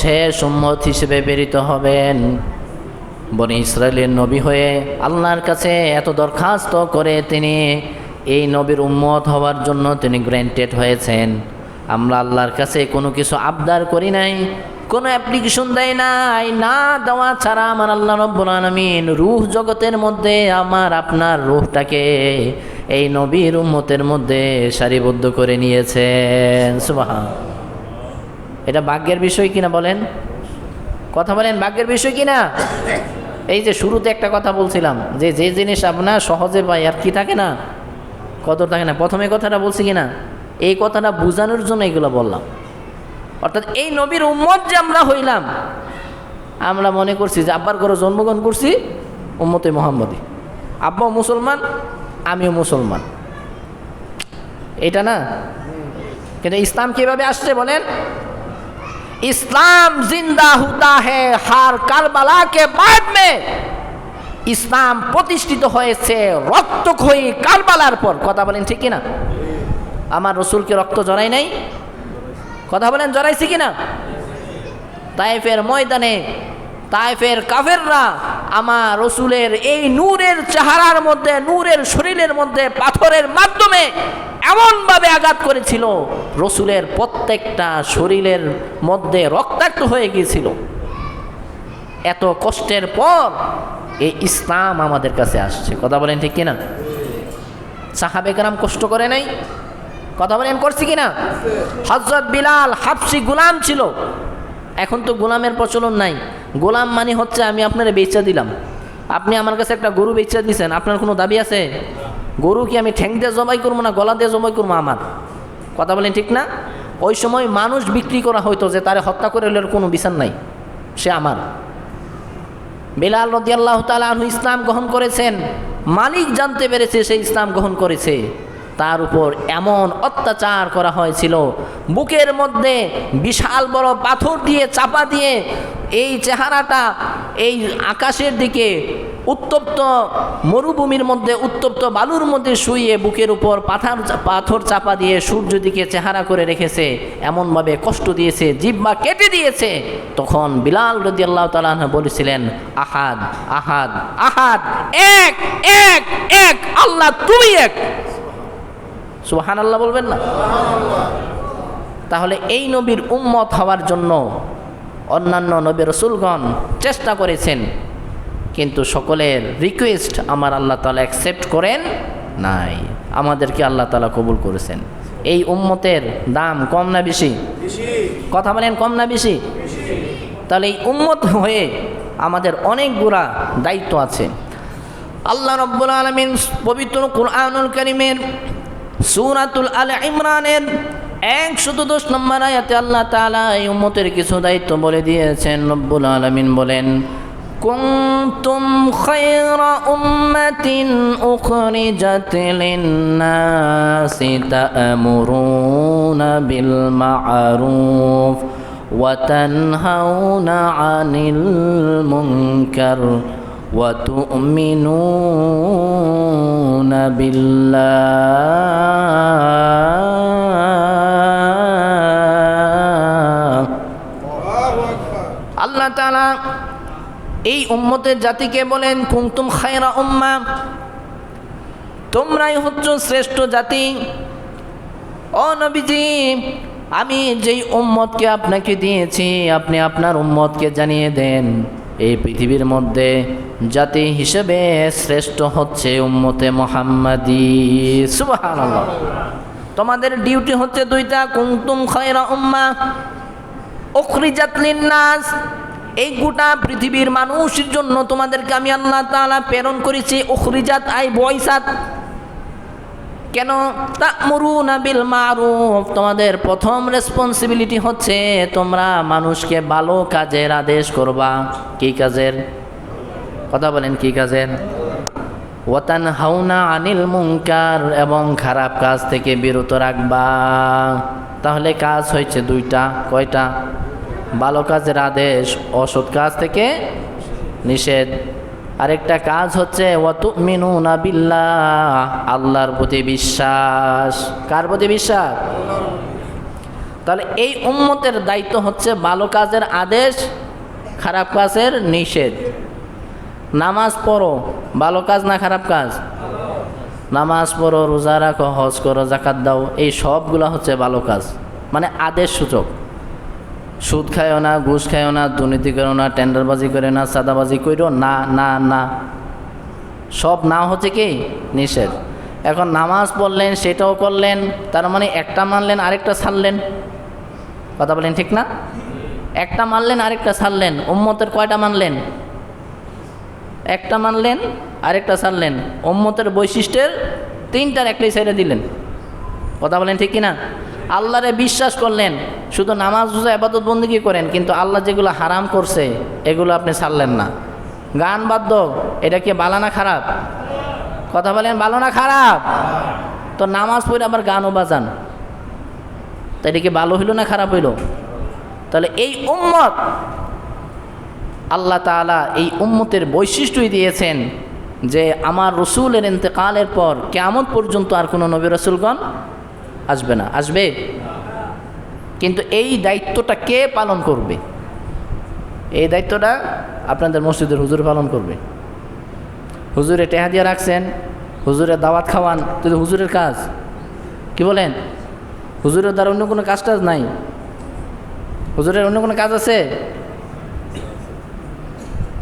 শেষ উম্মত হিসেবে প্রেরিত হবেন। বনি ইসরায়েলের নবী হয়ে আল্লাহর কাছে এত দরখাস্ত করে তিনি এই নবীর উম্মত হওয়ার জন্য তিনি গ্র্যান্টেড হয়েছেন। আমরা আল্লাহর কাছে কোনো কিছু আবদার করি নাই, কোনো অ্যাপ্লিকেশন দেয় নাই, না দেওয়া ছাড়া আমার আল্লাহ রব্বুল আলমিন রুহ জগতের মধ্যে আমার আপনার রুহটাকে এই নবীর উম্মতের মধ্যে সারিবদ্ধ করে নিয়েছেন। সুবাহ এটা ভাগ্যের বিষয় কিনা বলেন? কথা বলেন, ভাগ্যের বিষয় কিনা? এই যে শুরুতে একটা কথা বলছিলাম, যে যে জিনিস আপনার সহজে পাই আর কি থাকে না? কত থাকে না। প্রথমে কথাটা বলছি কিনা? এই কথাটা বোঝানোর জন্য এগুলো বললাম। অর্থাৎ এই নবীর উম্মত যে আমরা হইলাম, আমরা মনে করছি যে আব্বার ঘরে জন্মগ্রহণ করছি উম্মতে মোহাম্মদী। আব্বা মুসলমান, আমিও মুসলমান। এটা না? কিন্তু ইসলাম কীভাবে আসছে বলেন? इस्लाम जिंदा होता है हर কারবালা के बाद में ইসলাম প্রতিষ্ঠিত হয়েছে রক্তক্ষয়ী কারবালার পর কথা বলেন ঠিক কিনা আমার রসুলকে রক্ত জড়াই নাই কথা বলেন জড়াইছি কিনা তাইফের ময়দানে তাইফের কাফেররা আমার রসুলের এই নূরের চেহারার মধ্যে নূরের শরীরের মধ্যে পাথরের মাধ্যমে এমনভাবে আঘাত করেছিল, রসুলের প্রত্যেকটা শরীরের মধ্যে রক্তাক্ত হয়ে গিয়েছিল। এত কষ্টের পর এই ইসলাম আমাদের কাছে আসছে। কথা বলেন ঠিক কিনা? সাহাবেকরাম কষ্ট করে নাই? কথা বলেন, করছি কিনা? হজরত বিলাল, হাফসি গুলাম ছিল। এখন তো গোলামের প্রচলন নাই। গোলাম মানে হচ্ছে আমি আপনারা বেচা দিলাম। আপনি আমার কাছে একটা গরু বেচা দিয়েছেন আপনার কোনো দাবি আছে? গরু কি আমি ঠ্যাং দিয়ে জবাই করব না গলা দিয়ে জবাই করব আমার? কথা বলেন ঠিক না? ওই সময় মানুষ বিক্রি করা হয়তো যে তারে হত্যা করে হলে কোনো বিচার নাই। সে আমার। বেলাল রদিয়াল্লাহ তালু ইসলাম গ্রহণ করেছেন। মালিক জানতে পেরেছে সে ইসলাম গ্রহণ করেছে। তার উপর এমন অত্যাচার করা হয়েছিল। বুকের মধ্যে বিশাল বড় পাথর দিয়ে চাপা দিয়ে এই চেহারাটা এই আকাশের দিকে উত্তপ্ত মরুভূমির মধ্যে, উত্তপ্ত বালুর মধ্যে শুয়ে বুকের উপর পাথর পাথর চাপা দিয়ে সূর্য দিকে চেহারা করে রেখেছে, এমনভাবে কষ্ট দিয়েছে জিব্বা কেটে দিয়েছে। তখন বিলাল রদি আল্লাহ তালাহ বলেছিলেন, আহাদ আহাদ আহাদ, এক এক এক, আল্লাহ তুমি এক। সুহান আল্লাহ বলবেন না? তাহলে এই নবীর উম্মত হওয়ার জন্য অন্যান্য নবী রসুলগণ চেষ্টা করেছেন, কিন্তু সকলের রিকোয়েস্ট আমার আল্লাহ তালা অ্যাকসেপ্ট করেন নাই। আমাদেরকে আল্লাহ তালা কবুল করেছেন। এই উম্মতের দাম কম না বেশি? কথা বলেন কম না বেশি? তাহলে এই উম্মত হয়ে আমাদের অনেকগুলা দায়িত্ব আছে। আল্লাহ রব্বুল আলমিন পবিত্র কুরআনুল করিমের সুরাতুল আল ইমরানের একশত দশ নম্বর আয়াতে আল্লাহ তালা এই উম্মতের কিছু দায়িত্ব বলে দিয়েছেন, রব্বুল আলমিন বলেন, কুন্তুম খায়রা উম্মাতিন উখরিজাত লিন-নাসি তা'মুরুনা বিল মা'রুফ ওয়া তানহাউনা 'আনিল মুনকার। وتؤمنون بالله আল্লাহ তাআলা এই উম্মতের জাতিকে বলেন কুমতুম খায়রা উম্মা তোমরাই হচ্ছ শ্রেষ্ঠ জাতি ও নবীজি আমি যেই উম্মতকে আপনাকে দিয়েছি আপনি আপনার উম্মতকে জানিয়ে দেন এই পৃথিবীর মধ্যে জাতি হিসেবে শ্রেষ্ঠ হচ্ছে উম্মতে মোহাম্মদি। সুবহানাল্লাহ। তোমাদের ডিউটি হচ্ছে দুইটা কুমতুম খায়রা উম্মা উখরিজাত লিন্নাস। এই গোটা পৃথিবীর মানুষের জন্য তোমাদেরকে আমি আল্লাহ তাআলা প্রেরণ করেছি, উখরিজাত, আই বয়সাত। কেন তা তা'মুরুনা বিল মারুফ? তোমাদের প্রথম রেসপন্সিবিলিটি হচ্ছে তোমরা মানুষকে ভালো কাজের আদেশ করবা। কি কাজের? কথা বলেন, কি কাজের? ওয়াতান হাউনা আনিল মুনকার, এবং খারাপ কাজ থেকে বিরত রাখবা। তাহলে কাজ হয়েছে দুইটা, কয়টা? ভালো কাজের আদেশ, অসৎ কাজ থেকে নিষেধ। আরেকটা কাজ হচ্ছে মিনু নাবিল্লাহ আল্লাহর প্রতি বিশ্বাস। কার প্রতি বিশ্বাস? তাহলে এই উম্মতের দায়িত্ব হচ্ছে ভালো কাজের আদেশ, খারাপ কাজের নিষেধ। নামাজ পড়ো, ভালো কাজ না খারাপ কাজ? নামাজ পড়ো, রোজা রাখো, হজ করো জাকাত দাও, এই সবগুলো হচ্ছে ভালো কাজ। মানে আদেশ সূচক। সুদ খায়ও না, ঘুষ খায়ও না, দুর্নীতি করো না, টেন্ডারবাজি করে না সাদাবাজি করো না না না। সব না হচ্ছে কি? নিষেধ। এখন নামাজ পড়লেন, সেটাও করলেন, তার মানে একটা মানলেন, আরেকটা ছাড়লেন। কথা বলেন ঠিক না? একটা মানলেন, আরেকটা ছাড়লেন। উম্মতের কয়টা মানলেন? একটা মানলেন, আরেকটা ছাড়লেন। উম্মতের বৈশিষ্ট্যের তিনটার একটাই ছেড়ে দিলেন। কথা বলেন ঠিক কিনা? আল্লাহরে বিশ্বাস করলেন শুধু নামাজ রোজা আবাদত বন্দিগি করেন? কিন্তু আল্লাহ যেগুলো হারাম করছে, এগুলো আপনি ছাড়লেন না। গান বাদ্য, এটা কি ভালো না খারাপ? কথা বলেন ভালো না খারাপ? তো নামাজ পড়ে আবার গানও বাজান। তো এটা কি ভালো হইল না খারাপ হইল? তাহলে এই উম্মত, আল্লাহ তাআলা এই উম্মতের বৈশিষ্ট্যই দিয়েছেন যে আমার রসুলের ইন্তেকালের পর কেমন পর্যন্ত আর কোনো নবী রসুলগণ আসবে না। আসবে? কিন্তু এই দায়িত্বটা কে পালন করবে? এই দায়িত্বটা আপনাদের মসজিদের হুজুর পালন করবে। হুজুরে টেহা দিয়ে রাখছেন হুজুরের দাওয়াত খাওয়ান তো হুজুরের কাজ। কি বলেন? হুজুরের দ্বারা অন্য কোনো কাজ টাজ নাই। হুজুরের অন্য কোনো কাজ আছে?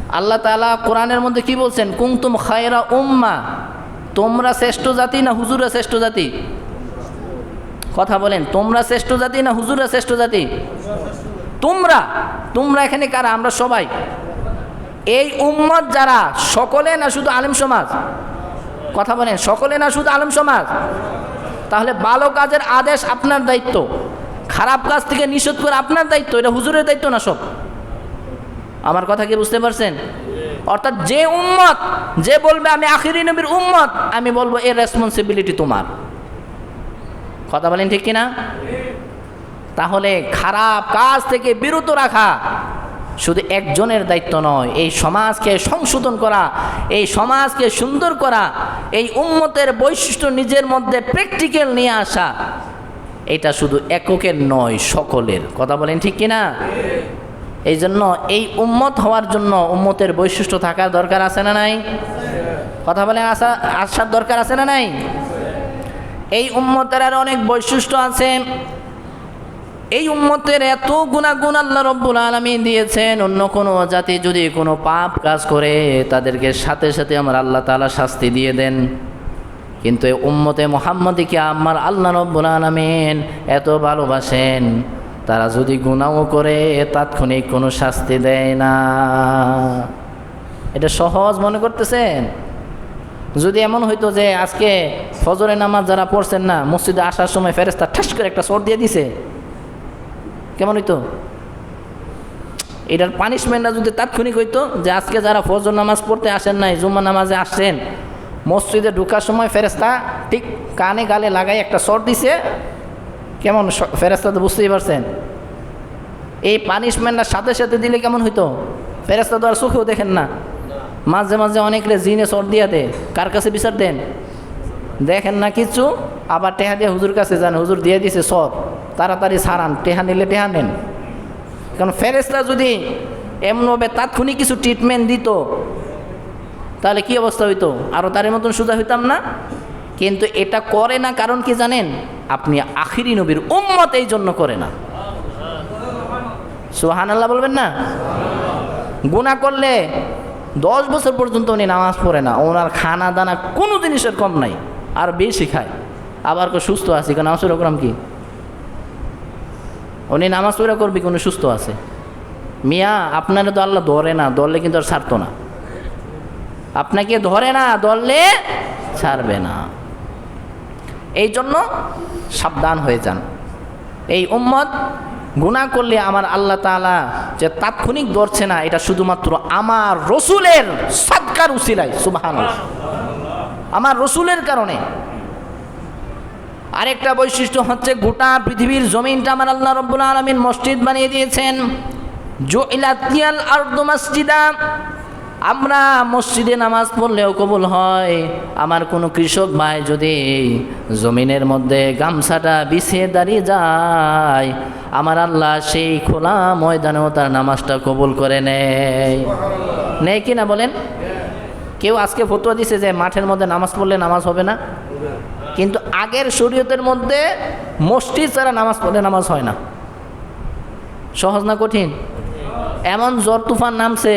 আল্লাহ তাআলা কোরআনের মধ্যে কি বলছেন? কুংতুম খায়রা উম্মা, তোমরা শ্রেষ্ঠ জাতি না হুজুরা শ্রেষ্ঠ জাতি? কথা বলেন, তোমরা শ্রেষ্ঠ জাতি না হুজুরা শ্রেষ্ঠ জাতি? তোমরা তোমরা এখানে কারা? আমরা সবাই। এই উম্মত যারা, সকলে না শুধু আলেম সমাজ? কথা বলেন, সকলে না শুধু আলেম সমাজ? তাহলে ভালো কাজের আদেশ আপনার দায়িত্ব, খারাপ কাজ থেকে নিষেধ করে আপনার দায়িত্ব, এটা হুজুরের দায়িত্ব না সব? আমার কথা কি বুঝতে পারছেন? অর্থাৎ যে উম্মত, যে বলবে, আমি আখিরি নবীর উম্মত, আমি বলব, এর রেসপন্সিবিলিটি তোমার। কথা বলেন ঠিক কিনা? তাহলে খারাপ কাজ থেকে বিরত রাখা শুধু একজনের দায়িত্ব নয়, এই সমাজকে সংশোধন করা, এই সমাজকে সুন্দর করা, এই উন্মতের বৈশিষ্ট্য নিজের মধ্যে প্র্যাকটিক্যাল নিয়ে আসা, এটা শুধু এককের নয়, সকলের। কথা বলেন ঠিক কিনা? এই জন্য এই উম্মত হওয়ার জন্য উম্মতের বৈশিষ্ট্য থাকার দরকার আছে না নাই? কথা বলেন, আসা আসার দরকার আছে না নাই? এই উম্মতের আর অনেক বৈশিষ্ট্য আছে। এই উম্মতের এত গুণাগুণ আল্লাহ রব্বুল আলমী দিয়েছেন, অন্য কোনো জাতি যদি কোনো পাপ কাজ করে, তাদেরকে সাথে সাথে আমার আল্লাহ তালা শাস্তি দিয়ে দেন। কিন্তু এই উম্মতে মোহাম্মদীকে আমার আল্লাহ রব্বুল আলমিন এত ভালোবাসেন? তারা যদি গুণাও করে, তাৎক্ষণিক কোনো শাস্তি দেয় না। এটা সহজ মনে করতেছেন? যদি এমন হইতো যে আজকে ফজরে নামাজ যারা পড়ছেন না, মসজিদে আসার সময় ফেরেস্তা ঠাস করে একটা সর দিয়ে দিছে। কেমন হইতো? এটার পানিশমেন্টটা যদি তাৎক্ষণিক হইতো, যে আজকে যারা ফজর নামাজ পড়তে আসেন নাই, জুম্মা নামাজে আসছেন, মসজিদে ঢুকার সময় ফেরেস্তা ঠিক কানে গালে লাগাই একটা সর দিছে। কেমন ফেরেস্তা তো বুঝতেই পারছেন। এই পানিশমেন্টটা সাথে সাথে দিলে কেমন হইতো? ফেরেস্তা তো আর চোখেও দেখেন না। মাঝে মাঝে অনেকরে জিনে সর দিয়া দে কার কাছে বিচার দেন? দেখেন না কিছু? আবার টেহা দিয়ে হুজুর কাছে যান, হুজুর দিয়ে দিছে সব। তাড়াতাড়ি সারান টেহা নিলে টেহা নেন। কারণ ফেরেস্তা যদি এমনভাবে তাৎক্ষণিক কিছু ট্রিটমেন্ট দিত, তাহলে কি অবস্থা হইতো? আরও তার মতন সোজা হইতাম না? কিন্তু এটা করে না কারণ কি জানেন? আপনি আখিরি নবীর উম্মত এই জন্য করে না। সোহান আল্লাহ বলবেন না? গুণা করলে দশ বছর পর্যন্ত উনি নামাজ পড়ে না, ওনার খানা দানা কোনো জিনিসের কম নাই। আর বেশি খায়। আবার কেউ সুস্থ আছে, কেন নামাজ ওরকম কি? উনি নামাজ পড়া করবি কোনো সুস্থ আছে? মিয়া, আপনারা তো আল্লাহ ধরে না, ধরলে কিন্তু আর ছাড়তো না। আপনাকে ধরে না, ধরলে ছাড়বে না। এই জন্য সাবধান হয়ে যান। এই উম্মত গুণা করলে আমার আল্লাহ তাআলা যে তাৎক্ষণিক ধরছে না, এটা শুধুমাত্র আমার রসুলের সৎকার উসিলাই সুবাহান আমার রসুলের কারণে। আরেকটা বৈশিষ্ট্য হচ্ছে গোটা পৃথিবীর জমিনটা আমার আল্লাহ রব্বুল আলমিন মসজিদ বানিয়ে দিয়েছেন। জো ইলাতিয়াল আর্দ মসজিদা। আমরা মসজিদে নামাজ পড়লেও কবুল হয়। আমার কোনো কৃষক ভাই যদি জমিনের মধ্যে গামছাটা বিছিয়ে দাঁড়িয়ে যায়, আমার আল্লাহ সেই খোলা ময়দানেও তার নামাজটা কবুল করে নেয়। নেই কি না বলেন? কেউ আজকে ফতুয়া দিছে যে মাঠের মধ্যে নামাজ পড়লে নামাজ হবে না। কিন্তু আগের শরীয়তের মধ্যে মসজিদ ছাড়া নামাজ পড়লে নামাজ হয় না। সহজ না কঠিন? এমন জ্বর তুফান নামছে